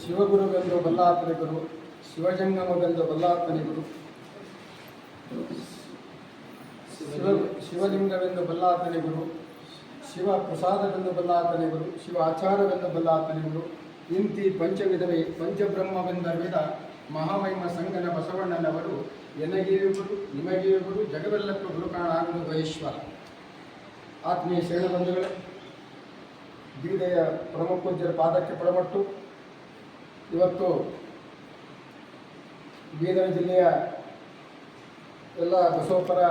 ಶಿವಗುರುವೆಂದು ಬಲ್ಲಾತನೆ ಗುರು ಶಿವಜಂಗಮವೆಂದು ಬಲ್ಲಾತನೆ ಗುರು ಶಿವ, ಶಿವಲಿಂಗವೆಂದು ಬಲ್ಲಾತನೆ ಗುರು ಶಿವ ಪ್ರಸಾದವೆಂದು ಬಲ್ಲಾತನೆ ಗುರು ಶಿವ ಆಚಾರವೆಂದು ಬಲ್ಲಾತನೆ ಗುರು ಇಂತಿ ಪಂಚವಿಧವೇ ಪಂಚಬ್ರಹ್ಮವೆಂದರ್ವಿದ ಮಹಾಮಹಿಮ ಸಂಗನ ಬಸವಣ್ಣನವರು ಎನಗಿಯೂ ಗುರು ನಿಮಗಿಯೂ ಗುರು ಜಗವೆಲ್ಲಕ್ಕೂ ಗುರುಕಾಣಾಗುವುದು ಬಯಶ್ವರ ಆತ್ಮೀಯ ಶರಣ ಬಂಧುಗಳು ಬೀದೆಯ ಪ್ರಮುಖ ಪಾದಕ್ಕೆ ಪಡಮಟ್ಟು. ಇವತ್ತು ಬೀದರ್ ಜಿಲ್ಲೆಯ ಎಲ್ಲ ಬಸವಪರ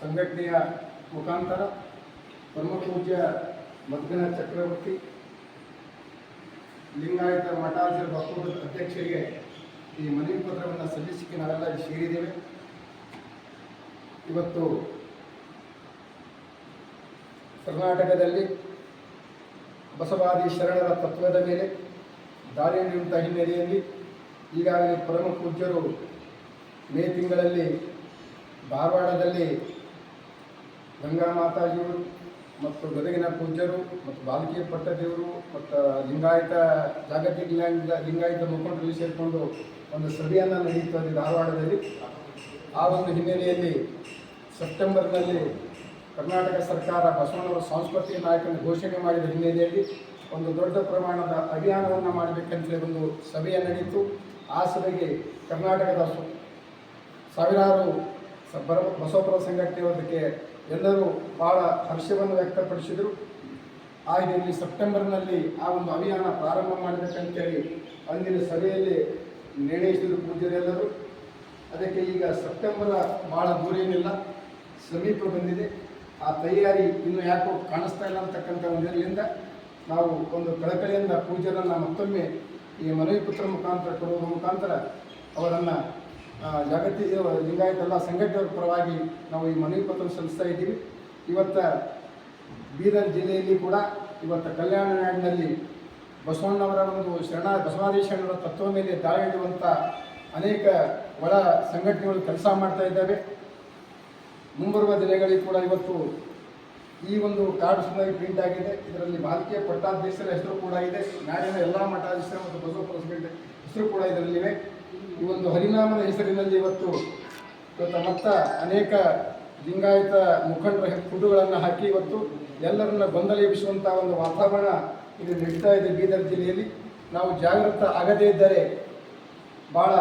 ಸಂಘಟನೆಯ ಮುಖಾಂತರ ಪ್ರಮುಖ ಪೂಜ್ಯ ಮದ್ಗನ ಚಕ್ರವರ್ತಿ, ಲಿಂಗಾಯತ ಮಠಾಧೀಶ ಒಕ್ಕೂಟದ ಅಧ್ಯಕ್ಷರಿಗೆ ಈ ಮನವಿ ಪತ್ರವನ್ನು ಸಲ್ಲಿಸಿಕೆ ನಾವೆಲ್ಲ ಸೇರಿದ್ದೇವೆ ಇವತ್ತು ಕರ್ನಾಟಕದಲ್ಲಿ ಬಸವಾದಿ ಶರಣರ ತತ್ವದ ಮೇಲೆ ದಾಳಿ ನಡೆಯುವಂಥ ಹಿನ್ನೆಲೆಯಲ್ಲಿ ಈಗಾಗಲೇ ಪರಮ ಪೂಜ್ಯರು ಮೇ ತಿಂಗಳಲ್ಲಿ ಧಾರವಾಡದಲ್ಲಿ ಗಂಗಾ ಮಾತಾಜಿಯವರು ಮತ್ತು ಗದಗಿನ ಪೂಜ್ಯರು ಮತ್ತು ಬಾಲಕಿಯ ಪಟ್ಟದೇವರು ಮತ್ತು ಲಿಂಗಾಯತ ಜಾಗತಿಕ ಲಿಂಗಾಯತ ಮುಖಂಡರಲ್ಲಿ ಸೇರಿಕೊಂಡು ಒಂದು ಸಭೆಯನ್ನು ನಡೆಯುತ್ತದೆ ಧಾರವಾಡದಲ್ಲಿ. ಆ ಒಂದು ಹಿನ್ನೆಲೆಯಲ್ಲಿ ಸೆಪ್ಟೆಂಬರ್ನಲ್ಲಿ ಕರ್ನಾಟಕ ಸರ್ಕಾರ ಬಸವಣ್ಣವರ ಸಾಂಸ್ಕೃತಿಕ ನಾಯಕನ ಘೋಷಣೆ ಮಾಡಿದ ಹಿನ್ನೆಲೆಯಲ್ಲಿ ಒಂದು ದೊಡ್ಡ ಪ್ರಮಾಣದ ಅಭಿಯಾನವನ್ನು ಮಾಡಬೇಕಂತೇಳಿ ಒಂದು ಸಭೆಯ ನಡೆಯಿತು ಆ ಸಭೆಗೆ ಕರ್ನಾಟಕದ ಸಾವಿರಾರು ಬಸವಪುರ ಸಂಘಟನೆಯವರಿಗೆ ಎಲ್ಲರೂ ಭಾಳ ಹರ್ಷವನ್ನು ವ್ಯಕ್ತಪಡಿಸಿದರು. ಹಾಗೆ ಈ ಸೆಪ್ಟೆಂಬರ್ನಲ್ಲಿ ಆ ಒಂದು ಅಭಿಯಾನ ಪ್ರಾರಂಭ ಮಾಡಬೇಕಂತೇಳಿ ಅಂದಿನ ಸಭೆಯಲ್ಲಿ ನಿರ್ಣಯಿಸಿದರು ಪೂಜ್ಯರೆಲ್ಲರೂ ಅದಕ್ಕೆ ಈಗ ಸೆಪ್ಟೆಂಬರ್ ಭಾಳ ದೂರ ಏನಿಲ್ಲ, ಸಮೀಪ ಬಂದಿದೆ. ಆ ತಯಾರಿ ಇನ್ನು ಯಾಕೋ ಕಾಣಿಸ್ತಾ ಇಲ್ಲ ಅಂತಕ್ಕಂಥ ಒಂದು ಇದರಿಂದ ನಾವು ಒಂದು ಕಳಕಳಿಯಿಂದ ಪೂಜ್ಯರನ್ನು ಮತ್ತೊಮ್ಮೆ ಈ ಮನವಿ ಪುತ್ರ ಮುಖಾಂತರ ಕೊಡುವ ಮುಖಾಂತರ ಅವರನ್ನು ಜಾಗತಿಕ ಲಿಂಗಾಯತ ಎಲ್ಲ ಪರವಾಗಿ ನಾವು ಈ ಮನವಿ ಪತ್ರ ಸಲ್ಲಿಸ್ತಾ ಇದ್ದೀವಿ. ಇವತ್ತು ಬೀದರ್ ಜಿಲ್ಲೆಯಲ್ಲಿ ಕೂಡ ಇವತ್ತು ಕಲ್ಯಾಣ ನಾಡಿನಲ್ಲಿ ಬಸವಣ್ಣವರ ಒಂದು ಶರಣ ಬಸವಾದಿ ಶರಣರ ತತ್ವ ಮೇಲೆ ದಾಳಿ ಇಡುವಂಥ ಅನೇಕ ಒಳ ಸಂಘಟನೆಗಳು ಕೆಲಸ ಮಾಡ್ತಾ ಇದ್ದಾವೆ. ಮುಂಬರುವ ದಿನಗಳಿಗೆ ಕೂಡ ಇವತ್ತು ಈ ಒಂದು ಕಾರ್ಡ್ ಸುಂದರಿ ಪ್ರಿಂಟ್ ಆಗಿದೆ. ಇದರಲ್ಲಿ ಬಾಲಕಿಯ ಪಟ್ಟಾಧ್ಯಕ್ಷರ ಹೆಸರು ಕೂಡ ಇದೆ. ನಾಡಿನ ಎಲ್ಲ ಮಠಾಧೀಶರ ಮತ್ತು ಬಸವ ಪ್ರಸಿಡೆಂಟ್ ಹೆಸರು ಕೂಡ ಇದರಲ್ಲಿವೆ. ಈ ಒಂದು ಹರಿನಾಮದ ಹೆಸರಿನಲ್ಲಿ ಇವತ್ತು ಇವತ್ತು ಮತ್ತ ಅನೇಕ ಲಿಂಗಾಯತ ಮುಖಂಡರ ಫುಡ್ಡುಗಳನ್ನು ಹಾಕಿ ಇವತ್ತು ಎಲ್ಲರನ್ನ ಗೊಂದಲ ಎಬ್ಬಿಸುವಂಥ ಒಂದು ವಾತಾವರಣ ಇಲ್ಲಿ ನಡೀತಾ ಇದೆ ಬೀದರ್ ಜಿಲ್ಲೆಯಲ್ಲಿ. ನಾವು ಜಾಗೃತ ಆಗದೇ ಇದ್ದರೆ ಭಾಳ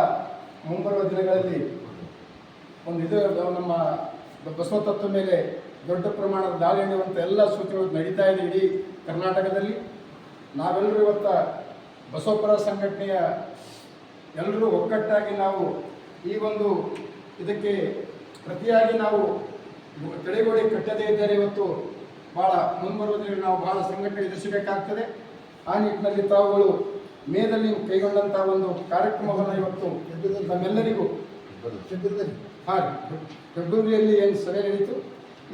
ಮುಂಬರುವ ದಿನಗಳಲ್ಲಿ ಒಂದು ಇದು, ನಮ್ಮ ಬಸವ ತತ್ವ ಮೇಲೆ ದೊಡ್ಡ ಪ್ರಮಾಣದ ದಾಳಿ ನಡೆಯುವಂಥ ಎಲ್ಲ ಸೂಚನೆಗಳು ನಡೀತಾ ಇದೆ ಇಡೀ ಕರ್ನಾಟಕದಲ್ಲಿ. ನಾವೆಲ್ಲರೂ ಇವತ್ತ ಬಸವಪುರ ಸಂಘಟನೆಯ ಎಲ್ಲರೂ ಒಕ್ಕಟ್ಟಾಗಿ ನಾವು ಈ ಒಂದು ಇದಕ್ಕೆ ಪ್ರತಿಯಾಗಿ ನಾವು ತಡೆಗೋಡೆ ಕಟ್ಟದೇ ಇದ್ದರೆ ಇವತ್ತು ಭಾಳ ಮುಂಬರುವ ನಾವು ಭಾಳ ಸಂಘಟನೆ ಎದುರಿಸಬೇಕಾಗ್ತದೆ. ಆ ನಿಟ್ಟಿನಲ್ಲಿ ತಾವುಗಳು ಮೇದಲ್ಲಿ ಕೈಗೊಂಡಂಥ ಒಂದು ಕಾರ್ಯಕ್ರಮವನ್ನು ಇವತ್ತು ನಮ್ಮೆಲ್ಲರಿಗೂ ಹಾಗೆ ಫೆಬ್ರವರಿಯಲ್ಲಿ ಏನು ಸಭೆ ನಡೀತು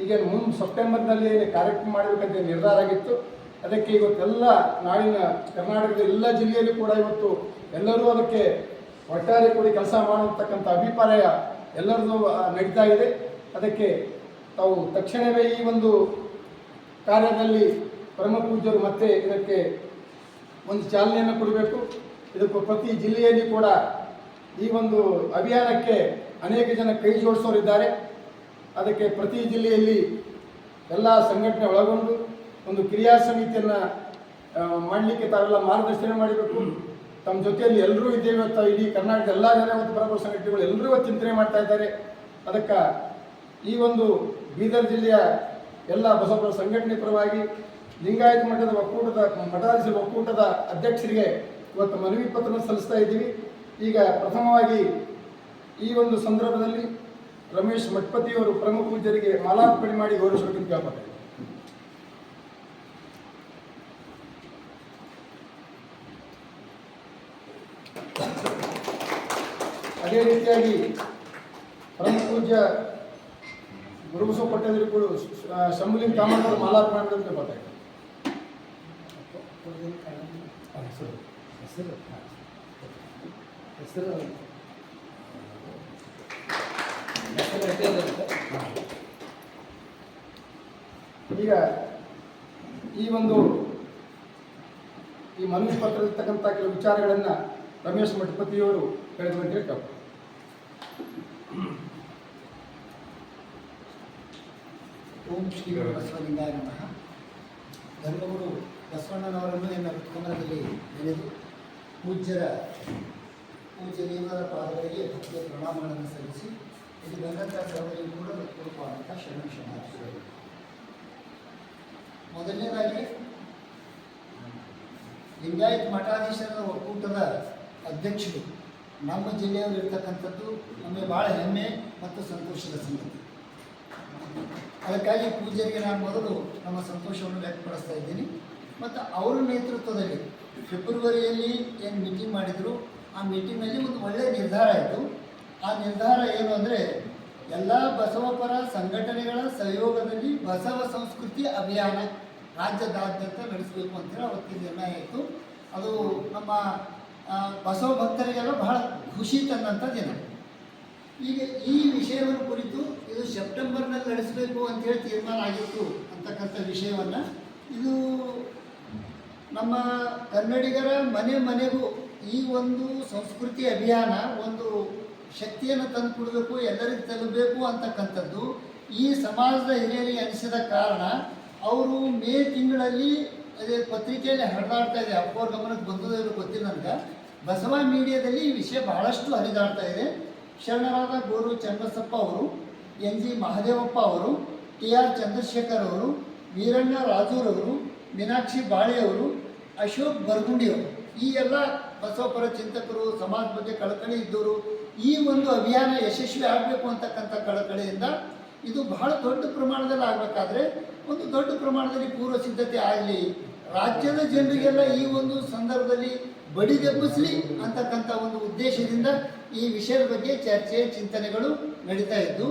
ಈಗ ಮುಂದೆ ಸೆಪ್ಟೆಂಬರ್ನಲ್ಲಿ ಕಾರ್ಯಕ್ರಮ ಮಾಡಬೇಕಂತ ನಿರ್ಧಾರ ಆಗಿತ್ತು. ಅದಕ್ಕೆ ಇವತ್ತೆಲ್ಲ ನಾಡಿನ ಕರ್ನಾಟಕದ ಎಲ್ಲ ಜಿಲ್ಲೆಯಲ್ಲೂ ಕೂಡ ಇವತ್ತು ಎಲ್ಲರೂ ಅದಕ್ಕೆ ಒಟ್ಟಾರೆ ಕೂಡಿ ಕೆಲಸ ಮಾಡತಕ್ಕಂಥ ಅಭಿಪ್ರಾಯ ಎಲ್ಲರದು ಆ, ನಡೀತಾ ಇದೆ. ಅದಕ್ಕೆ ತಾವು ತಕ್ಷಣವೇ ಈ ಒಂದು ಕಾರ್ಯದಲ್ಲಿ ಪರಮ ಪೂಜ್ಯರು ಮತ್ತೆ ಇದಕ್ಕೆ ಒಂದು ಚಾಲನೆಯನ್ನು ಕೊಡಬೇಕು. ಇದಕ್ಕೂ ಪ್ರತಿ ಜಿಲ್ಲೆಯಲ್ಲಿ ಕೂಡ ಈ ಒಂದು ಅಭಿಯಾನಕ್ಕೆ ಅನೇಕ ಜನ ಕೈ ಜೋಡಿಸೋರಿದ್ದಾರೆ. ಅದಕ್ಕೆ ಪ್ರತಿ ಜಿಲ್ಲೆಯಲ್ಲಿ ಎಲ್ಲ ಸಂಘಟನೆ ಒಳಗೊಂಡು ಒಂದು ಕ್ರಿಯಾ ಸಮಿತಿಯನ್ನು ಮಾಡಲಿಕ್ಕೆ ತಾವೆಲ್ಲ ಮಾರ್ಗದರ್ಶನ ಮಾಡಬೇಕು. ತಮ್ಮ ಜೊತೆಯಲ್ಲಿ ಎಲ್ಲರೂ ಇದ್ದೇವೆ ಅಂತ ಇಡೀ ಕರ್ನಾಟಕದ ಎಲ್ಲ ಜನ ಮತ್ತು ಪರಪುರ ಸಂಘಟನೆಗಳು ಎಲ್ಲರೂ ಚಿಂತನೆ ಮಾಡ್ತಾ ಇದ್ದಾರೆ. ಅದಕ್ಕೆ ಈ ಒಂದು ಬೀದರ್ ಜಿಲ್ಲೆಯ ಎಲ್ಲ ಬಸವಪುರ ಸಂಘಟನೆ ಪರವಾಗಿ ಲಿಂಗಾಯತ ಮಠದ ಒಕ್ಕೂಟದ ಮಠಾಧೀಶ ಒಕ್ಕೂಟದ ಅಧ್ಯಕ್ಷರಿಗೆ ಇವತ್ತು ಮನವಿ ಪತ್ರ ಸಲ್ಲಿಸ್ತಾ ಇದ್ದೀವಿ. ಈಗ ಪ್ರಥಮವಾಗಿ ಈ ಒಂದು ಸಂದರ್ಭದಲ್ಲಿ ರಮೇಶ್ ಮಠಪತಿಯವರು ಪ್ರಮುಖ ಪೂಜರಿಗೆ ಮಾಲಾರ್ಪಣೆ ಮಾಡಿ ಗೌರವಿಸಬೇಕಂತ ಕೇಳ್ತಾರೆ ಅದೇ ರೀತಿಯಾಗಿ ಪರಮ ಪೂಜ್ಯ ಗುರುಬಸವ ಪಟ್ಟಣಗಳು ಶಂಭುಲಿಂಗ ಕಾಮಣ್ಣವರು ಮಾಲಾರ್ಪಣೆ ಮಾಡಿದಂತೆ ಹೆಸರು ಹೆಸರು ಈಗ ಈ ಒಂದು ಈ ಮನವಿ ಪತ್ರದಲ್ಲಿರ್ತಕ್ಕಂಥ ಕೆಲವು ವಿಚಾರಗಳನ್ನು ರಮೇಶ್ ಮಠಪತಿಯವರು ಹೇಳಿದ್ರು ಅಂತ ಹೇಳ್ತಾರೆ ಓಂ ಶ್ರೀ ಬಸವಲಿಂಗಾಯ ನಮಃ. ಧರ್ಮಗುರು ಬಸವಣ್ಣನವರನ್ನು ಎನ್ನ ಕಮಲದಲ್ಲಿ ನೆನೆದು ಪೂಜ್ಯರ ಪೂಜ್ಯದೇವರ ಪಾದಗಳಿಗೆ ಭಕ್ತಿಯ ಪ್ರಣಾಮಗಳನ್ನು ಸಲ್ಲಿಸಿ ಇದು ಬಂದಂಥ ಸರ್ವರಿಗೂ ಕೂಡ ಪೂರ್ವವಾದಂಥ ಶರಣ ಶರಣಾರ್ಥಿಗಳು. ಮೊದಲನೇದಾಗಿ, ಲಿಂಗಾಯತ್ ಮಠಾಧೀಶರ ಒಕ್ಕೂಟದ ಅಧ್ಯಕ್ಷರು. ನಮ್ಮ ಜಿಲ್ಲೆಯಲ್ಲಿ ಇರ್ತಕ್ಕಂಥದ್ದು ನಮಗೆ ಭಾಳ ಹೆಮ್ಮೆ ಮತ್ತು ಸಂತೋಷದ ಸಂಗತಿ. ಅದಕ್ಕಾಗಿ ಪೂಜೆಗೆ ನಾನು ಮೊದಲು ನಮ್ಮ ಸಂತೋಷವನ್ನು ವ್ಯಕ್ತಪಡಿಸ್ತಾ ಇದ್ದೀನಿ. ಮತ್ತು ಅವರ ನೇತೃತ್ವದಲ್ಲಿ ಫೆಬ್ರವರಿಯಲ್ಲಿ ಏನು ಮೀಟಿಂಗ್ ಮಾಡಿದರು, ಆ ಮೀಟಿಂಗ್ನಲ್ಲಿ ಒಂದು ಒಳ್ಳೆಯ ನಿರ್ಧಾರ ಆಯಿತು. ಆ ನಿರ್ಧಾರ ಏನು ಅಂದರೆ, ಎಲ್ಲ ಬಸವಪರ ಸಂಘಟನೆಗಳ ಸಹಯೋಗದಲ್ಲಿ ಬಸವ ಸಂಸ್ಕೃತಿ ಅಭಿಯಾನ ರಾಜ್ಯದಾದ್ಯಂತ ನಡೆಸಬೇಕು ಅಂತೇಳಿ ಅವತ್ತಿನ ನಿರ್ಣಯ ಆಯಿತು ಅದು ನಮ್ಮ ಬಸವ ಭಕ್ತರಿಗೆಲ್ಲ ಬಹಳ ಖುಷಿ ತಂದಂಥ ದಿನ. ಈಗ ಈ ವಿಷಯವನ್ನು ಕುರಿತು ಇದು ಸೆಪ್ಟೆಂಬರ್ನಲ್ಲಿ ನಡೆಸಬೇಕು ಅಂತೇಳಿ ತೀರ್ಮಾನ ಆಗಿತ್ತು ಅಂತಕ್ಕಂಥ ವಿಷಯವನ್ನು. ಇದು ನಮ್ಮ ಕನ್ನಡಿಗರ ಮನೆ ಮನೆಗೂ ಈ ಒಂದು ಸಂಸ್ಕೃತಿ ಅಭಿಯಾನ, ಒಂದು ಶಕ್ತಿಯನ್ನು ತಂದು ಕೊಡಬೇಕು, ಎಲ್ಲರಿಗೂ ತಲುಪಬೇಕು ಅಂತಕ್ಕಂಥದ್ದು ಈ ಸಮಾಜದ ಹಿರಿಯರಿಗೆ ಅನಿಸಿದ ಕಾರಣ ಅವರು ಮೇ ತಿಂಗಳಲ್ಲಿ ಅದೇ ಪತ್ರಿಕೆಯಲ್ಲಿ ಹರಿದಾಡ್ತಾ ಇದೆ. ಅಪ್ಪವ್ರ ಗಮನಕ್ಕೆ ಬಂದದೋ ಇರೋ ಗೊತ್ತಿಲ್ಲ ನನಗೆ. ಬಸವ ಮೀಡಿಯಾದಲ್ಲಿ ಈ ವಿಷಯ ಬಹಳಷ್ಟು ಹರಿದಾಡ್ತಾ ಇದೆ. ಶರಣರಾದ ಗೋರು ಚನ್ನಬಸಪ್ಪ ಅವರು, ಎನ್ ಜಿ ಮಹದೇವಪ್ಪ ಅವರು, ಟಿ ಆರ್ ಚಂದ್ರಶೇಖರ್ ಅವರು, ವೀರಣ್ಣ ರಾಜೂರವರು ಮೀನಾಕ್ಷಿ ಬಾಳೆಯವರು ಅಶೋಕ್ ಬರ್ಗುಂಡಿಯವರು ಈ ಎಲ್ಲ ಬಸವಪರ ಚಿಂತಕರು ಸಮಾಜ ಬಗ್ಗೆ ಕಳಕಳಿ ಇದ್ದವರು, ಈ ಒಂದು ಅಭಿಯಾನ ಯಶಸ್ವಿ ಆಗಬೇಕು ಅಂತಕ್ಕಂಥ ಕಳಕಳಿಯಿಂದ ಇದು ಬಹಳ ದೊಡ್ಡ ಪ್ರಮಾಣದಲ್ಲಿ ಆಗಬೇಕಾದ್ರೆ, ಒಂದು ದೊಡ್ಡ ಪ್ರಮಾಣದಲ್ಲಿ ಪೂರ್ವ ಸಿದ್ಧತೆ ಆಗಲಿ. ರಾಜ್ಯದ ಜನರಿಗೆಲ್ಲ ಈ ಒಂದು ಸಂದರ್ಭದಲ್ಲಿ ಬಡಿದೆಬ್ಬಿಸಲಿ ಅಂತಕ್ಕಂಥ ಒಂದು ಉದ್ದೇಶದಿಂದ ಈ ವಿಷಯದ ಬಗ್ಗೆ ಚರ್ಚೆ, ಚಿಂತನೆಗಳು ನಡೀತಾ ಇದ್ದು,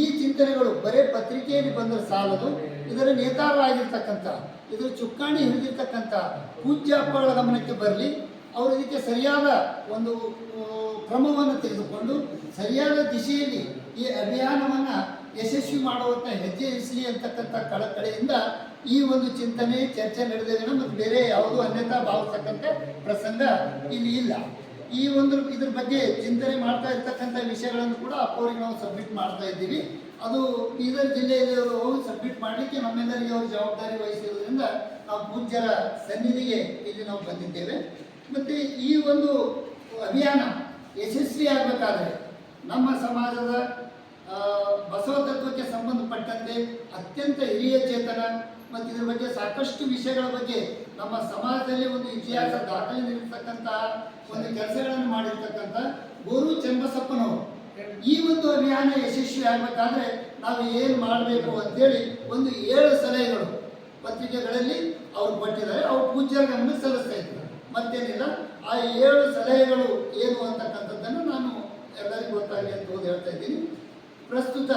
ಈ ಚಿಂತನೆಗಳು ಬರೇ ಪತ್ರಿಕೆಯಲ್ಲಿ ಬಂದರೆ ಸಾಲದು. ಇದರ ನೇತಾರರಾಗಿರ್ತಕ್ಕಂಥ, ಇದರ ಚುಕ್ಕಾಣಿ ಹಿಡಿದಿರ್ತಕ್ಕಂಥ ಪೂಜ್ಯ ಅಪ್ಪಗಳ ಗಮನಕ್ಕೆ ಬರಲಿ. ಅವರು ಇದಕ್ಕೆ ಸರಿಯಾದ ಒಂದು ಕ್ರಮವನ್ನು ತೆಗೆದುಕೊಂಡು ಸರಿಯಾದ ದಿಶೆಯಲ್ಲಿ ಈ ಅಭಿಯಾನವನ್ನು ಯಶಸ್ವಿ ಮಾಡುವಂಥ ಹೆಜ್ಜೆ ಇರಿಸಲಿ ಅಂತಕ್ಕಂಥ ಕಳಕಳಿಯಿಂದ ಈ ಒಂದು ಚಿಂತನೆ, ಚರ್ಚೆ ನಡೆದಿದೆ ಮತ್ತು ಬೇರೆ ಯಾವುದು ಅನ್ಯತಾ ಭಾವಿಸ್ತಕ್ಕಂಥ ಪ್ರಸಂಗ ಇಲ್ಲಿ ಇಲ್ಲ. ಈ ಒಂದು ಇದ್ರ ಬಗ್ಗೆ ಚಿಂತನೆ ಮಾಡ್ತಾ ಇರ್ತಕ್ಕಂಥ ವಿಷಯಗಳನ್ನು ಕೂಡ ಅಪ್ಪವರಿಗೆ ನಾವು ಸಬ್ಮಿಟ್ ಮಾಡ್ತಾ ಇದ್ದೀವಿ. ಅದು ಬೀದರ್ ಜಿಲ್ಲೆಯಲ್ಲಿ ಹೋಗಿ ಸಬ್ಮಿಟ್ ಮಾಡಲಿಕ್ಕೆ ನಮ್ಮೆಲ್ಲರಿಗೆ ಅವರು ಜವಾಬ್ದಾರಿ ವಹಿಸಿರೋದ್ರಿಂದ ನಾವು ಪೂಜ್ಯರ ಸನ್ನಿಧಿಗೆ ಇಲ್ಲಿ ನಾವು ಬಂದಿದ್ದೇವೆ. ಮತ್ತು ಈ ಒಂದು ಅಭಿಯಾನ ಯಶಸ್ವಿ ಆಗಬೇಕಾದ್ರೆ ನಮ್ಮ ಸಮಾಜದ ಬಸವ ತತ್ವಕ್ಕೆ ಸಂಬಂಧಪಟ್ಟಂತೆ ಅತ್ಯಂತ ಹಿರಿಯ ಚೇತನ ಮತ್ತು ಇದ್ರ ಬಗ್ಗೆ ಸಾಕಷ್ಟು ವಿಷಯಗಳ ಬಗ್ಗೆ ನಮ್ಮ ಸಮಾಜದಲ್ಲಿ ಒಂದು ಇತಿಹಾಸ ದಾಖಲೆ ನೀಡಿರ್ತಕ್ಕಂಥ ಒಂದು ಕೆಲಸಗಳನ್ನು ಮಾಡಿರ್ತಕ್ಕಂಥ ಗುರು ಚೆಂಬಸಪ್ಪನವರು. ಈ ಒಂದು ಅಭಿಯಾನ ಯಶಸ್ವಿ ಆಗಬೇಕಾದ್ರೆ ನಾವು ಏನು ಮಾಡಬೇಕು ಅಂತೇಳಿ ಒಂದು ಏಳು ಸಲಹೆಗಳು. ಪತ್ರಿಕೆಗಳಲ್ಲಿ ಅವ್ರು ಕೊಟ್ಟಿದ್ದಾರೆ, ಅವ್ರು ಪೂಜ್ಯರ ಗಮನ ಸಲ್ಲಿಸ್ತಾ ಇದ್ದಾರೆ. ಮತ್ತೇನಿಲ್ಲ, ಆ ಏಳು ಸಲಹೆಗಳು ಏನು ಅಂತಕ್ಕಂಥದ್ದನ್ನು ನಾನು ಎಲ್ಲರಿಗೂ ಗೊತ್ತಾಗಲಿ ಅಂತ ಹೇಳ್ತಾ ಇದ್ದೀನಿ. ಪ್ರಸ್ತುತ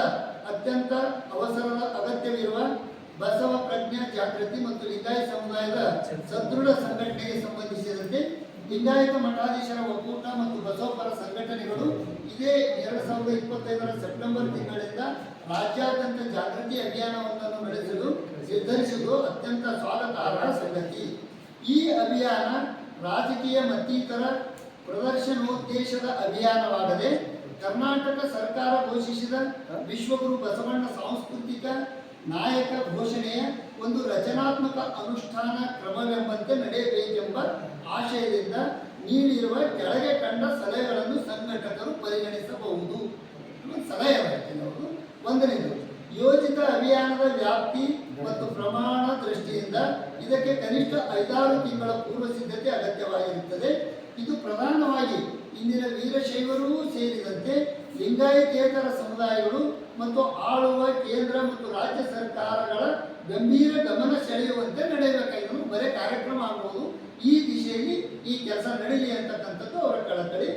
ಅತ್ಯಂತ ಅವಸರದ ಅಗತ್ಯವಿರುವ ಬಸವ ಪ್ರಜ್ಞಾ ಜಾಗೃತಿ ಮತ್ತು ಲಿಂಗಾಯತ ಸಮುದಾಯದ ಸದೃಢ ಸಂಘಟನೆಗೆ ಸಂಬಂಧಿಸಿದಂತೆ ಲಿಂಗಾಯತ ಮಠಾಧೀಶರ ಒಕ್ಕೂಟ ಮತ್ತು ಬಸವಪರ ಸಂಘಟನೆಗಳು ಇದೇ ಎರಡು ಸಾವಿರದ ಇಪ್ಪತ್ತೈದರ ಸೆಪ್ಟೆಂಬರ್ ತಿಂಗಳಿಂದ ರಾಜ್ಯಾದ್ಯಂತ ಜಾಗೃತಿ ಅಭಿಯಾನವನ್ನು ನಡೆಸಲು ನಿರ್ಧರಿಸುವುದು ಅತ್ಯಂತ ಸ್ವಾಗತಾರ್ಹ ಸಂಗತಿ. ಈ ಅಭಿಯಾನ ರಾಜಕೀಯ ಮತ್ತಿತರ ಪ್ರದರ್ಶನೋದ್ದೇಶದ ಅಭಿಯಾನವಾಗದೆ ಕರ್ನಾಟಕ ಸರ್ಕಾರ ಘೋಷಿಸಿದ ವಿಶ್ವಗುರು ಬಸವಣ್ಣ ಸಾಂಸ್ಕೃತಿಕ ನಾಯಕ ಘೋಷಣೆಯ ಒಂದು ರಚನಾತ್ಮಕ ಅನುಷ್ಠಾನ ಕ್ರಮವೆಂಬಂತೆ ನಡೆಯಬೇಕೆಂಬ ಆಶಯದಿಂದ ನೀಡಿರುವ ಕೆಳಗೆ ಕಂಡ ಸಲಹೆಗಳನ್ನು ಸಂಘಟಕರು ಪರಿಗಣಿಸಬಹುದು. ಸಲಹೆ ಅವರು ಒಂದನೇದು, ಯೋಜಿತ ಅಭಿಯಾನದ ವ್ಯಾಪ್ತಿ ಮತ್ತು ಪ್ರಮಾಣ ದೃಷ್ಟಿಯಿಂದ ಇದಕ್ಕೆ ಕನಿಷ್ಠ ಐದಾರು ತಿಂಗಳ ಪೂರ್ವ ಸಿದ್ಧತೆ ಅಗತ್ಯವಾಗಿರುತ್ತದೆ. ಇದು ಪ್ರಧಾನವಾಗಿ ಇಂದಿನ ವೀರಶೈವರೂ ಸೇರಿದಂತೆ ಲಿಂಗಾಯತೇತರ ಸಮುದಾಯಗಳು ಮತ್ತು ಆಳುವ ಕೇಂದ್ರ ಮತ್ತು ರಾಜ್ಯ ಸರ್ಕಾರಗಳ ಗಂಭೀರ ಗಮನ ಸೆಳೆಯುವಂತೆ ನಡೆಯಬೇಕಾಗಿರೋದು ಬರೀ ಕಾರ್ಯಕ್ರಮ ಆಗ್ಬೋದು. ಈ ದಿಶೆಯಲ್ಲಿ ಈ ಕೆಲಸ ನಡೀಲಿ ಅಂತಕ್ಕಂಥದ್ದು ಅವರ ಕಳಕಳಿ.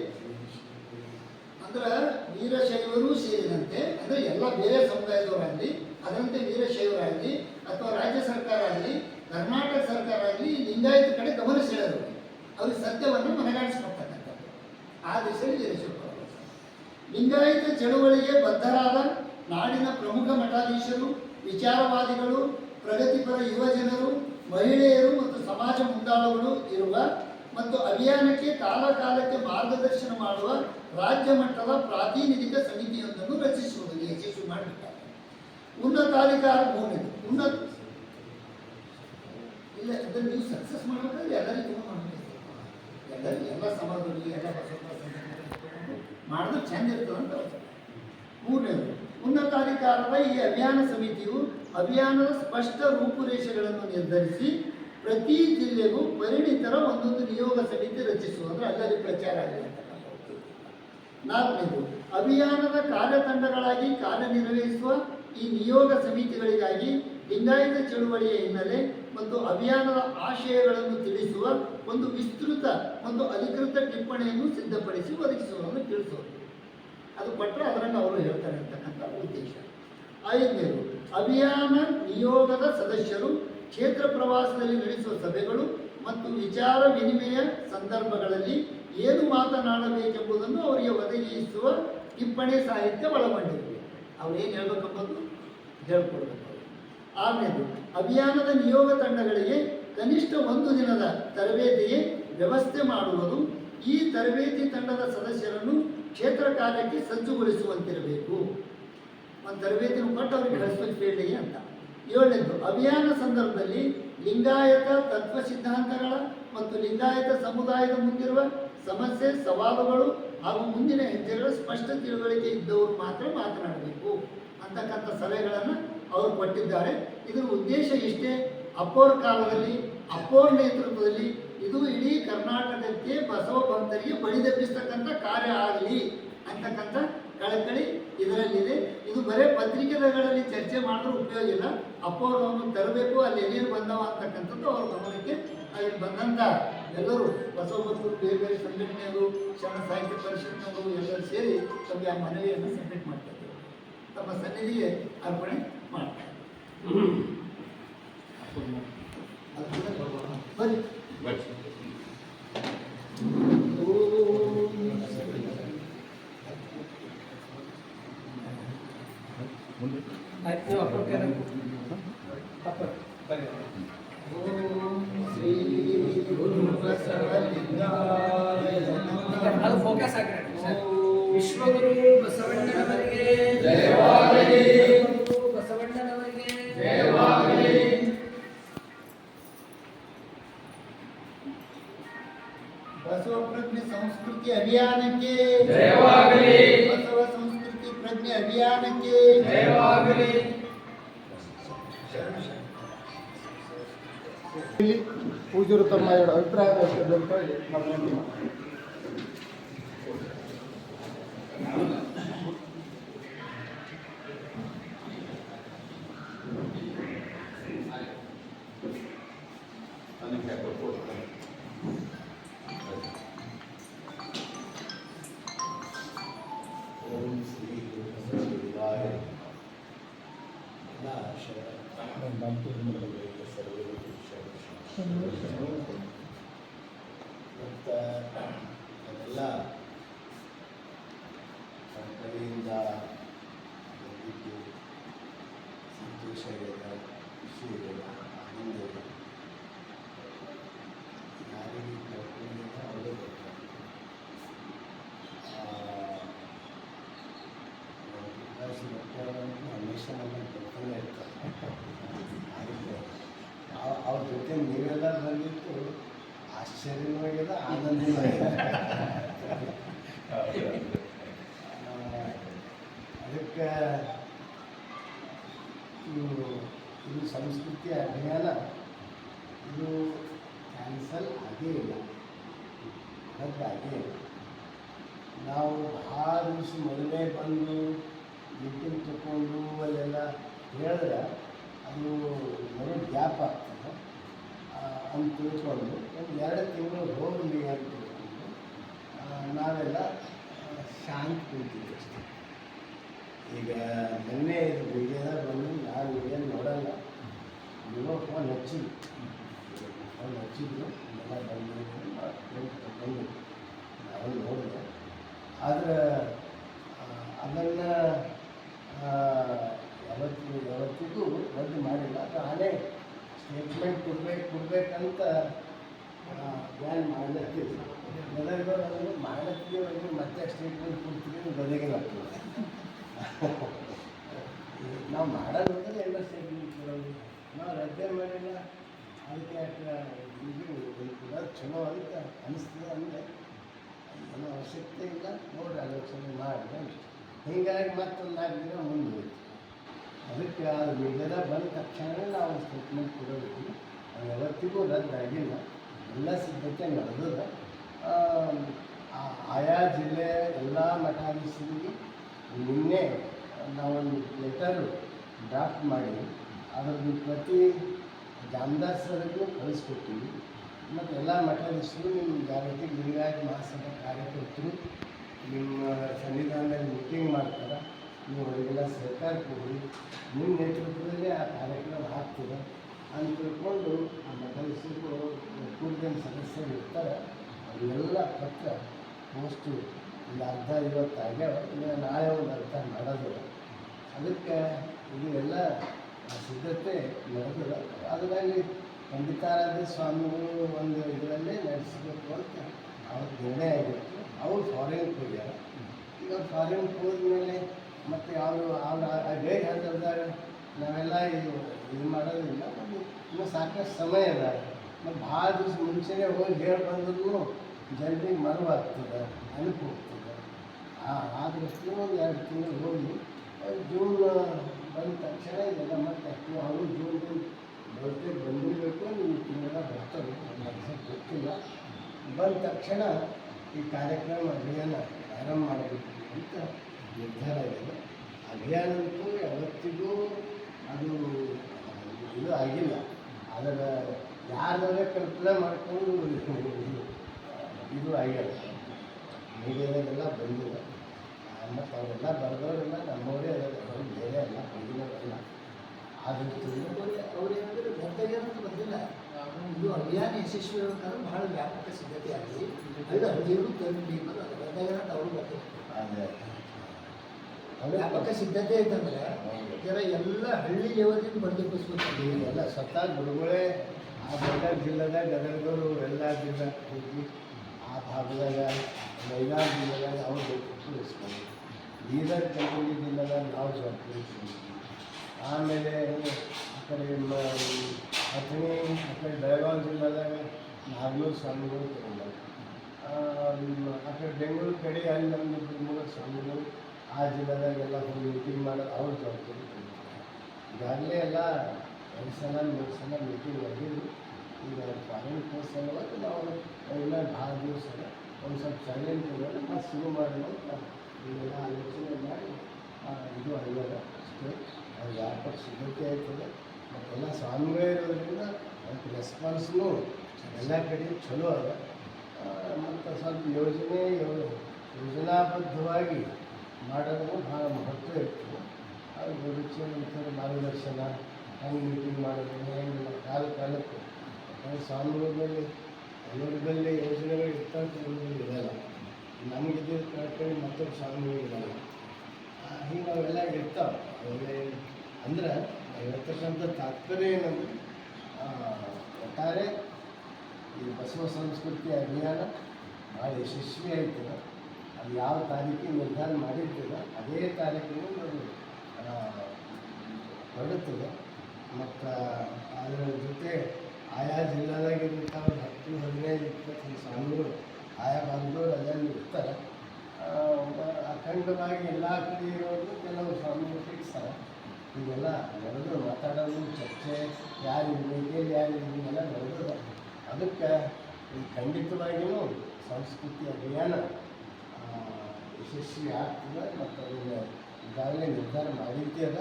ಅಂದ್ರೆ ವೀರಶೈವರು ಸೇರಿದಂತೆ, ಅಂದ್ರೆ ಎಲ್ಲ ಬೇರೆ ಸಮುದಾಯದವರಾಗಲಿ, ಅದರಂತೆ ವೀರಶೈವರಾಗಲಿ, ಅಥವಾ ರಾಜ್ಯ ಸರ್ಕಾರ ಆಗಲಿ, ಕರ್ನಾಟಕ ಸರ್ಕಾರ ಆಗಲಿ, ಲಿಂಗಾಯತ ಕಡೆ ಗಮನ ಸೆಳೆದರು. ಅವ್ರಿಗೆ ಸತ್ಯವನ್ನು ಮನಗಾಡಿಸ್ಕೊಡ್ತಕ್ಕಂಥದ್ದು ಆ ದಿಶೆಯಲ್ಲಿ ವೀರಶೈವ ಲಿಂಗಾಯತ ಚಳುವಳಿಗೆ ಬದ್ಧರಾದ ನಾಡಿನ ಪ್ರಮುಖ ಮಠಾಧೀಶರು, ವಿಚಾರವಾದಿಗಳು, ಪ್ರಗತಿಪರ ಯುವ ಜನರು, ಮಹಿಳೆಯರು ಮತ್ತು ಸಮಾಜ ಮುಂದಾಳುಗಳು ಇರುವ ಮತ್ತು ಅಭಿಯಾನಕ್ಕೆ ಕಾಲ ಕಾಲಕ್ಕೆ ಮಾರ್ಗದರ್ಶನ ಮಾಡುವ ರಾಜ್ಯ ಮಟ್ಟದ ಪ್ರಾತಿನಿಧಿಕ ಸಮಿತಿಯೊಂದನ್ನು ರಚಿಸುವುದಕ್ಕೆ ಯಶಸ್ವಿ ಮಾಡಬೇಕಾಗಿದೆ ಉನ್ನತಾಧಿಕಾರ ಭೂಮಿ ಉನ್ನತ ಇಲ್ಲ ಇದನ್ನು ನೀವು ಸಕ್ಸಸ್ ಮಾಡಬೇಕಾದ್ರೆ ಎಲ್ಲರಿಗೂ ಎಲ್ಲರಿಗೂ ಎಲ್ಲ ಸಮಾಜದಲ್ಲಿ ಎಲ್ಲ ಮಾಡಿದ್ರೆ ಚೆಂದ ಇರ್ತದೆ ಅಂತ ಮೂರನೇ ಮೂರನೇದು ಉನ್ನತಾಧಿಕಾರದ ಈ ಅಭಿಯಾನ ಸಮಿತಿಯು ಅಭಿಯಾನದ ಸ್ಪಷ್ಟ ರೂಪುರೇಷೆಗಳನ್ನು ನಿರ್ಧರಿಸಿ ಪ್ರತಿ ಜಿಲ್ಲೆಗೂ ಪರಿಣಿತರ ಒಂದೊಂದು ನಿಯೋಗ ಸಮಿತಿ ರಚಿಸುವುದು ಅಲ್ಲಲ್ಲಿ ಪ್ರಚಾರ ಆಗಿದೆ. ನಾಲ್ಕನೇದು, ಅಭಿಯಾನದ ಕಾರ್ಯತಂಡಗಳಾಗಿ ಕಾರ್ಯನಿರ್ವಹಿಸುವ ಈ ನಿಯೋಗ ಸಮಿತಿಗಳಿಗಾಗಿ ಲಿಂಗಾಯತ ಚಳುವಳಿಯ ಹಿನ್ನೆಲೆ ಮತ್ತು ಅಭಿಯಾನದ ಆಶಯಗಳನ್ನು ತಿಳಿಸುವ ಒಂದು ವಿಸ್ತೃತ ಒಂದು ಅಧಿಕೃತ ಟಿಪ್ಪಣಿಯನ್ನು ಸಿದ್ಧಪಡಿಸಿ ಒದಗಿಸುವುದನ್ನು ತಿಳಿಸುವುದು ಅದು ಕೊಟ್ಟರೆ ಅದರಲ್ಲಿ ಅವರು ಹೇಳ್ತಾರೆ ಅಂತಕ್ಕಂಥ ಉದ್ದೇಶ. ಐದನೇದು, ಅಭಿಯಾನ ನಿಯೋಗದ ಸದಸ್ಯರು ಕ್ಷೇತ್ರ ಪ್ರವಾಸದಲ್ಲಿ ನಡೆಸುವ ಸಭೆಗಳು ಮತ್ತು ವಿಚಾರ ವಿನಿಮಯ ಸಂದರ್ಭಗಳಲ್ಲಿ ಏನು ಮಾತನಾಡಬೇಕೆಂಬುದನ್ನು ಅವರಿಗೆ ಒದಗಿಸುವ ಟಿಪ್ಪಣಿ ಸಾಹಿತ್ಯ ಒಳಗೊಂಡಿದೆ. ಅವ್ರು ಏನು ಹೇಳಬೇಕಂಬುದು ಹೇಳ್ಕೊಡ್ಬೇಕು. ಆರನೇದು, ಅಭಿಯಾನದ ನಿಯೋಗ ತಂಡಗಳಿಗೆ ಕನಿಷ್ಠ ಒಂದು ದಿನದ ತರಬೇತಿಗೆ ವ್ಯವಸ್ಥೆ ಮಾಡುವುದು. ಈ ತರಬೇತಿ ತಂಡದ ಸದಸ್ಯರನ್ನು ಕ್ಷೇತ್ರ ಕಾರ್ಯಕ್ಕೆ ಸಜ್ಜುಗೊಳಿಸುವಂತಿರಬೇಕು ಒಂದು ತರಬೇತಿ ಕೊಟ್ಟು ಅವ್ರಿಗೆ ಕಳಿಸ್ಬೇಕು ಫೀಲ್ಡಿಗೆ ಅಂತ. ಏಳನೇದು, ಅಭಿಯಾನ ಸಂದರ್ಭದಲ್ಲಿ ಲಿಂಗಾಯತ ತತ್ವ ಸಿದ್ಧಾಂತಗಳ ಮತ್ತು ಲಿಂಗಾಯತ ಸಮುದಾಯದ ಮುಂದಿರುವ ಸಮಸ್ಯೆ, ಸವಾಲುಗಳು ಹಾಗೂ ಮುಂದಿನ ಹೆಜ್ಜೆಗಳ ಸ್ಪಷ್ಟ ತಿಳುವಳಿಕೆ ಇದ್ದವರು ಮಾತ್ರ ಮಾತನಾಡಬೇಕು ಅಂತಕ್ಕಂಥ ಸಲಹೆಗಳನ್ನು ಅವರು ಕೊಟ್ಟಿದ್ದಾರೆ. ಇದರ ಉದ್ದೇಶ ಇಷ್ಟೇ. ಅಪ್ಪೋರ್ ಕಾಲದಲ್ಲಿ ಅಪ್ಪೋರ್ ನೇತೃತ್ವದಲ್ಲಿ ಇದು ಇಡೀ ಕರ್ನಾಟಕಕ್ಕೆ ಬಸವ ಭಕ್ತರಿಗೆ ಬಡಿದೆಬ್ಬಿಸ್ತಕ್ಕಂಥ ಕಾರ್ಯ ಆಗಲಿ ಅಂತಕ್ಕಂಥ ಕಳಕಳಿ ಇದರಲ್ಲಿದೆ. ಇದು ಬರೇ ಪತ್ರಿಕೆಗಳಲ್ಲಿ ಚರ್ಚೆ ಮಾಡಿದ್ರೆ ಉಪಯೋಗ ಇಲ್ಲ. ಅಪ್ಪವ್ರನ್ನು ತರಬೇಕು ಅಲ್ಲಿ ಏನೇನು ಬಂದವ ಅಂತಕ್ಕಂಥದ್ದು ಅವ್ರ ಗಮನಕ್ಕೆ ಅಲ್ಲಿ ಬಂದಂಥ ಎಲ್ಲರೂ ಬಸವ ಭಕ್ತರು ಬೇರೆ ಬೇರೆ ಸಂಘಟನೆಗಳು ಶರಣ ಸಾಹಿತ್ಯ ಪರಿಷತ್ನವರು ಎಲ್ಲರೂ ಸೇರಿ ತಮಗೆ ಆ ಮನವಿಯನ್ನು ಸಬ್ಮಿಟ್ ಮಾಡ್ತಾರೆ ತಮ್ಮ ಸನ್ನಿಧಿಗೆ ಅರ್ಪಣೆ ಮಾಡ್ತಾರೆ ಬನ್ನಿ ಬನ್ನಿ. ಹಮೇಶ ನಮ್ಮ ಬರ್ತಾನೆ ಇರ್ತಾರೆ ಅದಕ್ಕೆ ಅವ್- ಅವ್ರ ಜೊತೆ ನೀವೆಲ್ಲ ಬಂದಿತ್ತು ಆಶ್ಚರ್ಯನೂ ಆಗಿದೆ ಆನಂದನೂ. ಅದಕ್ಕೆ ಇದು ಇದು ಸಂಸ್ಕೃತಿ ಅಭಿಯಾನ ಇದು ಕ್ಯಾನ್ಸಲ್ ಆಗೇ ಇಲ್ಲ ರದ್ದಾಗೇ ಇಲ್ಲ ನಾವು ಭಾಳ ದಿವಸ ಮೊದಲೇ ಬಂದು ಮೀಟಿಂಗ್ ತಗೊಂಡು ಅಲ್ಲೆಲ್ಲ ಹೇಳಿದ್ರೆ ಅದು ಮನೆ ಗ್ಯಾಪ್ ಆಗ್ತದೆ. ಅಂತ ತಿಳ್ಕೊಂಡು, ಒಂದು ಎರಡು ತಿಂಗಳು ಹೋಗಲಿ ಅಂತ ತಿಳ್ಕೊಂಡು ನಾವೆಲ್ಲ ಶಾಂತಿ ಕುಂತಿದ್ದೆ ಅಷ್ಟೇ. ಈಗ ಮೊನ್ನೆ ಇದು ಬಂದು ನಾನು ಏನು ನೋಡಲ್ಲ. ನೀವು ಫೋನ್ ಹಚ್ಚಿ ಫೋನ್ ಹಚ್ಚಿದ್ರು ಎಲ್ಲ ಬಂದು ತಗೊಂಡು ನಾನು ನೋಡಿದೆ. ಆದರೆ ಅದನ್ನು ಯಾವತ್ತು, ಯಾವತ್ತಿಗೂ ರದ್ದು ಮಾಡಿಲ್ಲ. ಅದು ಹಳೆ ಸ್ಟೇಟ್ಮೆಂಟ್ ಕೊಡ್ಬೇಕು, ಕೊಡ್ಬೇಕಂತ ಪ್ಲ್ಯಾನ್ ಮಾಡಲತ್ತೀವಿ ಗದಗದವ್ರು ಮತ್ತೆ ಸ್ಟೇಟ್ಮೆಂಟ್ ಕೊಡ್ತೀವಿ ಗದಗಿನ ನಾವು ಮಾಡೋದು ಅಂದರೆ ಎಲ್ಲ ಸ್ಟೇಟ್ಮೆಂಟ್ ಕೊಡೋದು. ನಾವು ರದ್ದೆ ಮಾಡಿಲ್ಲ. ಅದಕ್ಕೆ ಇದು ಕೂಡ ಚಲೋ ಅಂತ ಅನಿಸ್ತದೆ ಅಂದರೆ ಏನೋ ಅವಶ್ಯಕತೆ ಇಲ್ಲ. ನೋಡಿ ಆಲೋಚನೆ ಮಾಡಿ ಅಂತ. ಹೀಗಾಗಿ ಮತ್ತೊಂದು ನಾಲ್ಕು ದಿನ ಮುಂದುವರಿತು ಅದಕ್ಕೆ ಆ ಬೀಜದ ಬಂದ ತಕ್ಷಣವೇ ನಾವು ಸ್ಟೇಟ್ಮೆಂಟ್ ಕೊಡಬೇಕು. ಅದು ಯಾವತ್ತಿಗೂ ರದ್ದಾಗಿಲ್ಲ. ಎಲ್ಲ ಸಿದ್ಧತೆ ನಡೆದದ. ಆಯಾ ಜಿಲ್ಲೆ ಎಲ್ಲ ಮಠಾಧೀಶರಿಗೆ ನಿನ್ನೆ ನಾವೊಂದು ಲೆಟರು ಡ್ರಾಫ್ಟ್ ಮಾಡಿ ಅದರದ್ದು ಪ್ರತಿ ಜಾಮದಾರ್ ಸರ್ಗೂ ಕಳಿಸ್ಕೊಟ್ಟಿವಿ ಮತ್ತು ಎಲ್ಲ ಮಠಾಧೀಶರು ನಿಮ್ಮ ಜಾಗತಿಕ ಲಿಂಗಾಯತ ಮಹಾಸಭಾ ಕಾರ್ಯಕರ್ತರು ನಿಮ್ಮ ಸನ್ನಿಧಾನದಲ್ಲಿ ಮೀಟಿಂಗ್ ಮಾಡ್ತಾರೆ, ನೀವು ಅವರಿಗೆಲ್ಲ ಸಹಕಾರ ಕೊಡಿ, ನಿಮ್ಮ ನೇತೃತ್ವದಲ್ಲಿ ಆ ಕಾರ್ಯಕ್ರಮ ಆಗ್ತದೆ ಅಂತ ತಿಳ್ಕೊಂಡು ಆ ಮಠಾಧೀಶರು ಕೂಡಿದ ಸದಸ್ಯರು ಇರ್ತಾರೆ, ಅವರೆಲ್ಲ ಪತ್ರ ಪೋಸ್ಟು ಒಂದು ಅರ್ಧ ಇವತ್ತಾಗೆ ಇಲ್ಲ ಇನ್ನು ನಾಳೆ ಒಂದು ಅರ್ಧ ಮಾಡೋದು ಅದಕ್ಕೆ ಇದು ಎಲ್ಲ ಸಿದ್ಧತೆ ನಡೆದಿದೆ. ಅದರಲ್ಲಿ ಪಂಡಿತಾರಾಧ್ಯ ಸ್ವಾಮಿಗಳು ಒಂದು ಇದರಲ್ಲಿ ನಡೆಸಬೇಕು ಅಂತ ಅವ್ರ ನಿರ್ಣಯ ಆಗಿತ್ತು ಅವ್ರು ಫಾರಿನ್ ಹೋಗ್ಯಾರ. ಈಗ ಫಾರಿನ್ ಹೋದ್ಮೇಲೆ ಮತ್ತು ಅವರು ಅವ್ರ ಗೈಡ್ ಹಂತದಾಗ ನಾವೆಲ್ಲ ಇದು ಇದು ಮಾಡೋದಿಲ್ಲ ಮತ್ತು ಇನ್ನೂ ಸಾಕಷ್ಟು ಸಮಯ ಅದ ಮತ್ತು ಭಾಳ ದಿವಸ ಮುಂಚೆನೇ ಹೋಗಿ ಹೇಳಿ ಬಂದ್ರೂ ಜನರಿಗೆ ಮರವಾಗ್ತದೆ ಅನುಕೂಲ ಹೋಗ್ತದೆ ಆ ದೃಷ್ಟಿಯೂ ಒಂದು ಎರಡು ತಿಂಗಳು ಹೋಗಿ ಜೂನ್ ಬಂದ ತಕ್ಷಣ ಇದೆಲ್ಲ ಮತ್ತೆ ಅವರು ಜೂನ್ ಬರ್ತೇ ಬಂದಿರಬೇಕು ಈ ತಿಂಗಳ ಬರ್ತದೆ. ನನಗೆ ಗೊತ್ತಿಲ್ಲ. ಬಂದ ತಕ್ಷಣ ಈ ಕಾರ್ಯಕ್ರಮ ಅಭಿಯಾನ ಪ್ರಾರಂಭ ಮಾಡಬೇಕು ಅಂತ ನಿರ್ಧಾರ ಇದೆ. ಅಭಿಯಾನ ಅಂತೂ ಯಾವತ್ತಿಗೂ ಅದು, ಇದು ಆಗಿಲ್ಲ. ಅದರ ಯಾರವರೇ ಕಲ್ಪನೆ ಮಾಡಿಕೊಂಡು ಇದು ಆಗಿಲ್ಲ. ಮೀಡಿಯಾದಾಗೆಲ್ಲ ಬಂದಿಲ್ಲ. ಮತ್ತು ಅವರೆಲ್ಲ ಬರೆದವರೆಲ್ಲ ನಮ್ಮವರೇ ಬೇರೆ ಅಲ್ಲ, ಬಂದಿರೋರಲ್ಲ. ಆದರೂ ಅವ್ರು- ಗದ್ದೆಗೆ ಅಂತ ಬಂದಿಲ್ಲ. ಇದು ಅಭಿಯಾನ ಯಶಸ್ವಿ ಆಗ್ಬೇಕಾದ್ರೆ ಬಹಳ ವ್ಯಾಪಕ ಸಿದ್ಧತೆ ಆಗಲಿ ಅದು ಹಳ್ಳಿಯವರು ತರುಣಿ ಗದ್ದೆಗೆ ಅಂತ ಅವರು ಬರ್ತಾರೆ. ವ್ಯಾಪಕ ಸಿದ್ಧತೆ ಐತಂದ್ರೆ ಜರ ಎಲ್ಲ ಹಳ್ಳಿ ಲೆವೆಲಿಂದ ಬಂದೋಬಸ್ಬೇಕು ಎಲ್ಲ ಸತ್ತ ಗುರುಗಳೇ ಆ ಬಳ್ಳಾರಿ ಜಿಲ್ಲೆದಾಗ ಗದಗದವರು ಎಲ್ಲ ಜಿಲ್ಲೆ ಹೋಗಿ ಆ ಭಾಗದಾಗ ಮೈಲಾರ ಜಿಲ್ಲೆದಾಗ ಅವ್ರು ಬೇಕು ಇಸ್ಕೊಂಡು ಬೀದರ್ ಕಲಬುರಗಿ ಜಿಲ್ಲೆದಾಗ ನಾವು ಜವಾಬ್ದಾರಿ. ಆಮೇಲೆ ಆ ಕಡೆ ಅಥಣಿ ಆ ಕಡೆ ಬೆಳಗಾವಿ ಜಿಲ್ಲೆದಾಗ ನಾಗನೂರು ಸ್ವಾಮಿಗಳು ತಗೊಂಡಾರೆ. ಆ ಕಡೆ ಬೆಂಗಳೂರು ಕಡೆ ಅಲ್ಲಿ ನಮ್ಮ ಮೂಲ ಸ್ವಾಮಿಗಳು ಆ ಜಿಲ್ಲೆದಾಗೆಲ್ಲ ಹೋಗಿ ಮೀಟಿಂಗ್ ಮಾಡೋದು ಅವ್ರ ಜವಾಬ್ದಾರಿ. ಈಗಾಗಲೇ ಎಲ್ಲ ಎರಡು ಸಲ, ಮೂರು ಸಲ ಮೀಟಿಂಗ್ ಆಗಿದ್ದು ಈಗ ಫಾರಿನ್ ಕೋರ್ಸ್ ಸಲುವಾಗಿ ನಾವು ಎಲ್ಲ ಭಾಳ ದಿವಸ ಒಂದು ಸ್ವಲ್ಪ ಸೈಲೆಂಟ್ ಇರೋದು, ಮತ್ತು ಶುರು ಮಾಡೋಣ ಅಂತ ಈಗೆಲ್ಲ ಆಲೋಚನೆ ಮಾಡಿ ಇದು ಆಗ್ಯದ ಅಷ್ಟೇ. ಅದು ವ್ಯಾಪಕ ಸಿದ್ಧತೆ ಆಯ್ತದೆ? ಮತ್ತೆಲ್ಲ ಸ್ವಾಮಿಗಳೇ ಇರೋದರಿಂದ ಅದಕ್ಕೆ ರೆಸ್ಪಾನ್ಸ್ನು ಎಲ್ಲ ಕಡೆ ಚಲೋ ಅದ. ಮತ್ತು ಸ್ವಲ್ಪ ಯೋಜನೆ ಯೋಜನಾಬದ್ಧವಾಗಿ ಮಾಡೋದು ಭಾಳ ಮಹತ್ವ ಇರ್ತದೆ ಅದು ಗುರುಚಿ ಅಂತಾರೆ ಮಾರ್ಗದರ್ಶನ ಹೆಂಗೆ ಮೀಟಿಂಗ್ ಮಾಡೋದು ಹೆಂಗೆ ಕಾಲ ಕಾಲಕ್ಕೆ ಯಾಕಂದರೆ ಸ್ವಾಮಿಗಳ ಮೇಲೆ ಎಲ್ಲರಿಗಲ್ಲಿ ಯೋಜನೆಗಳು ಇರ್ತಾವೆ ಇರೋಲ್ಲ ನಮಗಿದ್ದ ಕಳ್ಕೊಂಡು ಮತ್ತೊಬ್ಬ ಸ್ವಾಮಿಗಳು ಇರಲ್ಲ. ಹಿಂಗೆ ಅವೆಲ್ಲ ಇರ್ತಾವೆ. ಒಳ್ಳೆ ಅಂದ್ರೆ ಇರತಕ್ಕಂಥ ತಾತ್ಪರ್ಯ ಏನಂದ್ರೆ ಒಟ್ಟಾರೆ ಈ ಬಸವ ಸಂಸ್ಕೃತಿ ಅಭಿಯಾನ ಭಾಳ ಯಶಸ್ವಿ ಆಯ್ತದ. ಅದು ಯಾವ ತಾರೀಕಿಗೆ ನಿರ್ಧಾರ ಮಾಡಿರ್ತದ, ಅದೇ ತಾರೀಕಿಗೆ ಅದು ಹೊರಡುತ್ತದೆ ಮತ್ತು ಅದರ ಜೊತೆ ಆಯಾ ಜಿಲ್ಲೆದಾಗಿರುವಂಥ ಹತ್ತು, ಹದಿನೈದು ಇಪ್ಪತ್ತು ಸ್ವಾಮಿಗಳು, ಆಯಾ ಬಂದವರು ಅದರಲ್ಲಿ ಇರ್ತಾರೆ. ಅಖಂಡವಾಗಿ ಎಲ್ಲ ಕಡೆ ಇರೋದು ಕೆಲವು ಸ್ವಾಮಿಗಳು ಫಿಕ್ಸ್ ಹೀಗೆಲ್ಲ ನಡೆದು ಮಾತಾಡೋದು, ಚರ್ಚೆ, ಯಾರು ಯಾರು ಎಲ್ಲ ನಡೆದು ಅದಕ್ಕೆ ಈ ಖಂಡಿತವಾಗಿಯೂ ಸಂಸ್ಕೃತಿ ಅಭಿಯಾನ ಯಶಸ್ವಿ ಆಗ್ತದೆ ಮತ್ತು ಅದನ್ನು ಈಗಾಗಲೇ ನಿರ್ಧಾರ ಮಾಡಿದ್ದೇ ಅದ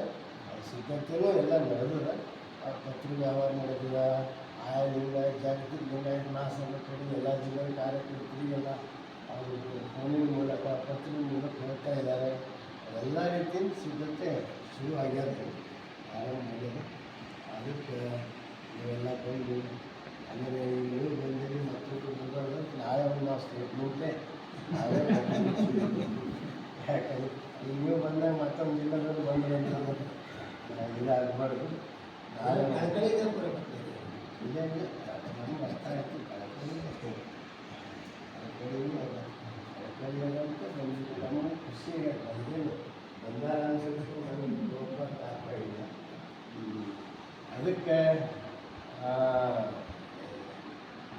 ಸಿದ್ಧತೆಯೂ ಎಲ್ಲ ನಡೆದದ. ಪತ್ರಿಕೆ ವ್ಯವಹಾರ ನಡೆದಿದೆ? ಆಯಾ ಲಿಂಗಾಯತ ಜಾಗತಿಕ ಲಿಂಗಾಯತ ಮಹಾಸಂಘ ಕಡೆ ಎಲ್ಲ ಜಿಲ್ಲೆಯ ಅವ್ರಿಗೆ ಫೋನಿನ ಮೂಲಕ ಪತ್ರದ ಮೂಲಕ ಹೇಳ್ತಾ ಇದ್ದಾರೆ. ಎಲ್ಲ ರೀತಿಯಿಂದ ಸಿದ್ಧತೆ ಶುರು ಆಗ್ಯಾದ್ರಿ ಆರಂಭ ಆಗ್ಯದ. ಅದಕ್ಕೆ ನೀವೆಲ್ಲ ಬಂದು ಆಮೇಲೆ ನೀವು ಬಂದಿರಿ ಮತ್ತೊಬ್ಬರು ಬಂದವರು ನಾಳೆ ಒಂದು ನಾವು ಸ್ಟೇಟ್ಮೆಂಟೇ ನಾವೇ ಬರ್ತೀವಿ. ಯಾಕಂದ್ರೆ ಈಗ ನೀವು ಬಂದಾಗ ಮತ್ತೊಂದು ಜಿಲ್ಲೆಗಳು ಬಂದರು ಅಂತ ಇದಾಗಬಾರ್ದು ನಾಳೆ ಇಲ್ಲ ಇಲ್ಲ ನಮ್ಗೆ ಅರ್ಥ ಆಯ್ತು ಕಳಕಳಿ ನಮಗೆ ಇಲ್ಲ ಅದಕ್ಕೆ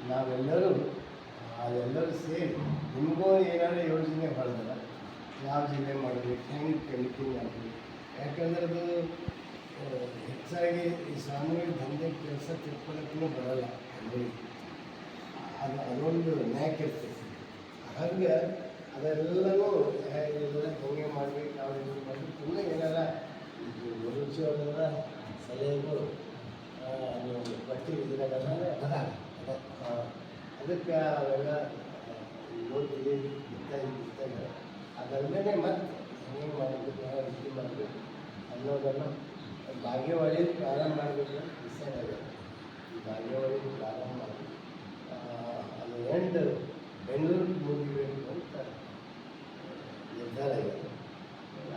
ನಾವೆಲ್ಲರೂ ಅದೆಲ್ಲರೂ ಸೇರಿ ನಿಮಗೂ ಏನಾದರೂ ಯೋಜನೆ ಮಾಡಿದ್ರೆ ಯಾವ ಜಿಲ್ಲೆ ಮಾಡಬೇಕು ಹೆಂಗೆ ಮೀಟಿಂಗ್ ಮಾಡಬೇಕು ಯಾಕಂದ್ರೆ ಅದು ಹೆಚ್ಚಾಗಿ ಈ ಸಾಮಾನ್ಯ ದಂಧೆ ಕೆಲಸ ತಿಳ್ಕೊಳ್ಳೋಕ್ಕೂ ಬರೋಲ್ಲ. ಅದು, ಅದೊಂದು ನ್ಯಾಕ್ ಇರ್ತೈತಿ ಹಂಗೆ ಅದೆಲ್ಲನೂ ಹೇಗಿದ್ರೆ ಹೋಗಿ ಮಾಡ್ಬೇಕು ನಾವು ರೀತಿ ಬಂದು ತುಂಬ ಏನಾರ ಇದು ರುಚಿ ಅದರ ಸಲಹೆಗಳು ಅದು ಬಟ್ಟೆ ಬಟ್ಟಿ ಇದ್ರಾಗ ಅದ ಅದ. ಅದಕ್ಕೆ ಅವೆಲ್ಲ ನೋಡಿ ಇರ್ತಾ ಇರ್ತಾರೆ ಅದಲ್ಲದೆ ಮತ್ತೆ ಹೆಂಗೆ ಮಾಡಬೇಕು ಯಾವ ರೀತಿ ಮಾಡಬೇಕು ಅನ್ನೋದನ್ನು ಭಾಗ್ಯವಳಿ ಪ್ರಾರಂಭ ಮಾಡಬೇಕು ಡಿಸೈಡ್ ಆಗಿದೆ ಈ ಪ್ರಾರಂಭ ಅದು ಎಂಡ್ ಬೆಂಗಳೂರಿಗೆ ಮುಗಿಬೇಕು ಅಂತ ನಿರ್ಧಾರ ಇದೆ.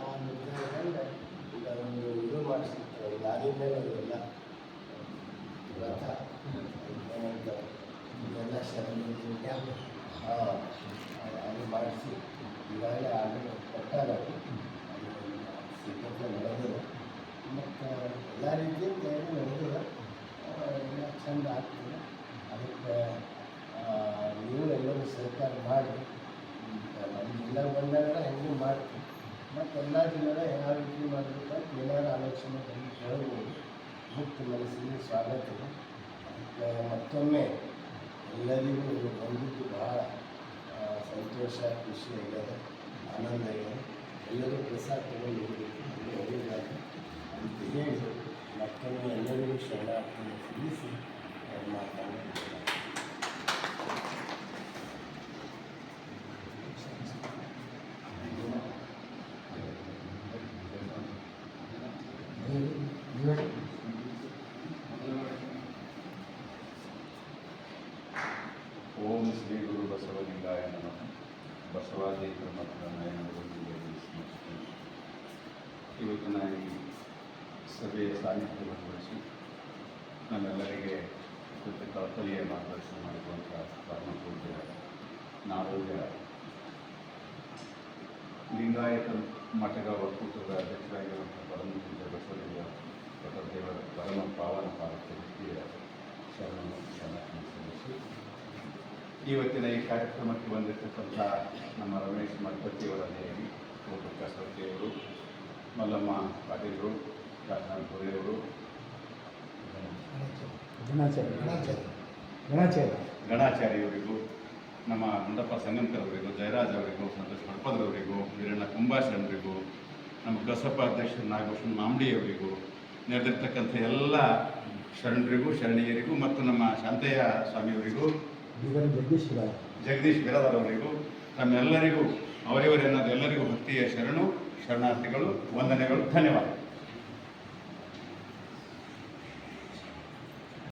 ಆ ನಿರ್ಧಾರದಿಂದ ಈಗ ಒಂದು ಇದು ಮಾಡಿಸಿರ್ತಾರೆ, ಈಗ ಅದೆಲ್ಲ ರಥ ಏನಂತಾರೆ ಇದೆಲ್ಲ ಶರಣರು ಹಾಂ ಅದು ಮಾಡಿಸಿ, ಈಗಾಗಲೇ ಆರ್ಡರ್ ಕೊಟ್ಟಾಗ ಸಿದ್ಧತೆ ನಡೆದಿದೆ. ಮತ್ತು ಎಲ್ಲ ರೀತಿಯಿಂದ ಏನು ನಡೆದಿದೆ ಎಲ್ಲ ಚೆಂದ ಆಗ್ತದೆ. ಅದಕ್ಕೆ ಆ, ನೀವು ಎಲ್ಲರೂ ಸಹಕಾರ ಮಾಡಿ ಜಿಲ್ಲೆಗೆ ಬಂದಾಗ ಹೆಂಗೆ ಮಾಡ್ತೀವಿ. ಮತ್ತು ಎಲ್ಲ ಜನರ ಯಾವ ರೀತಿ ಮಾಡಬೇಕು ಅಂತ ಏನಾದ್ರು ಆಲೋಚನೆ ಬಂದು ಕೇಳಬಹುದು ಮುಕ್ತ ಮನಸ್ಸಿಗೆ ಸ್ವಾಗತ. ಅದಕ್ಕೆ ಮತ್ತೊಮ್ಮೆ ಎಲ್ಲರಿಗೂ ಬಂದಿದ್ದು ಬಹಳ ಸಂತೋಷ ಖುಷಿ ಆಗ್ಯದ ಆನಂದ ಇದೆ ಎಲ್ಲರೂ ಪ್ರಸಾದ ತಗೊಂಡು ಹೋಗಬೇಕು ಅಂತ ಅಂತ ಹೇಳಿ ಮತ್ತೊಮ್ಮೆ ಎಲ್ಲರಿಗೂ ಶರಣಾರ್ಥಿ ತಿಳಿಸಿ ಅವ್ರ ಮಾತನ್ನು ಓಂ ಶ್ರೀ ಗುರು ಬಸವಲಿಂಗಾಯ ನಮಃ ಬಸವಾದೇತರ ಮತ್ತು ನಯನದಲ್ಲಿ ಸ್ಮರಿಸುತ್ತೇನೆ ಇವತ್ತಿನ ಈ ಸಭೆಯ ಸಾನ್ನಿಧ್ಯವನ್ನು ವಹಿಸಿ ನಮ್ಮೆಲ್ಲರಿಗೆ ಕುರಿತು ಕಳಕಳಿಯ ಮಾರ್ಗದರ್ಶನ ಮಾಡಿರುವಂಥ ಪರಮ ಪೂಜ್ಯ ನಾಡೋಜ ಲಿಂಗಾಯತ ಮಠದ ಒಕ್ಕೂಟದ ಅಧ್ಯಕ್ಷರಾಗಿರುವಂಥ ಪರಮ ಪೂಜ್ಯ ಬಸವಲಿಂಗ ದೇವರ ಪರಮ ಪಾವನ ಪಾದಕ್ಕೆ ವ್ಯಕ್ತಿಯ ಇವತ್ತಿನ ಈ ಕಾರ್ಯಕ್ರಮಕ್ಕೆ ಬಂದಿರತಕ್ಕಂಥ ನಮ್ಮ ರಮೇಶ್ ಮಠಪತಿಯವರ ದೇವಿ ಕೋಟಕ್ಕ ಅವರು ಮಲ್ಲಮ್ಮ ಪಾಟೀಲರು ಪುರಿಯವರು ಗಣಾಚಾರ್ಯವರಿಗೂ ನಮ್ಮ ಗುಂಡಪ್ಪ ಸಂಗಂಕರವರಿಗೂ ಜಯರಾಜ್ ಅವರಿಗೂ ಸಂತೋಷ್ ಹಡ್ಪದ್ರವರಿಗೂ ವೀರಣ್ಣ ಕುಂಬಾಶರಣರಿಗೂ ನಮ್ಮ ಕಸಪ ಅಧ್ಯಕ್ಷರು ನಾಗಭೂಷಣ್ ಮಾಂಬಡಿಯವರಿಗೂ ನೆರೆದಿರ್ತಕ್ಕಂಥ ಎಲ್ಲ ಶರಣರಿಗೂ ಶರಣೀಯರಿಗೂ ಮತ್ತು ನಮ್ಮ ಶಾಂತಯ್ಯ ಸ್ವಾಮಿಯವರಿಗೂ ಜಗದೀಶ್ ಬಿರಾದರ್ ಅವರಿಗೂ ತಮ್ಮೆಲ್ಲರಿಗೂ ಅವರಿವರೇ ಅನ್ನೋದು ಎಲ್ಲರಿಗೂ ಭಕ್ತಿಯ ಶರಣು ಶರಣಾರ್ಥಿಗಳು ವಂದನೆಗಳು ಧನ್ಯವಾದ.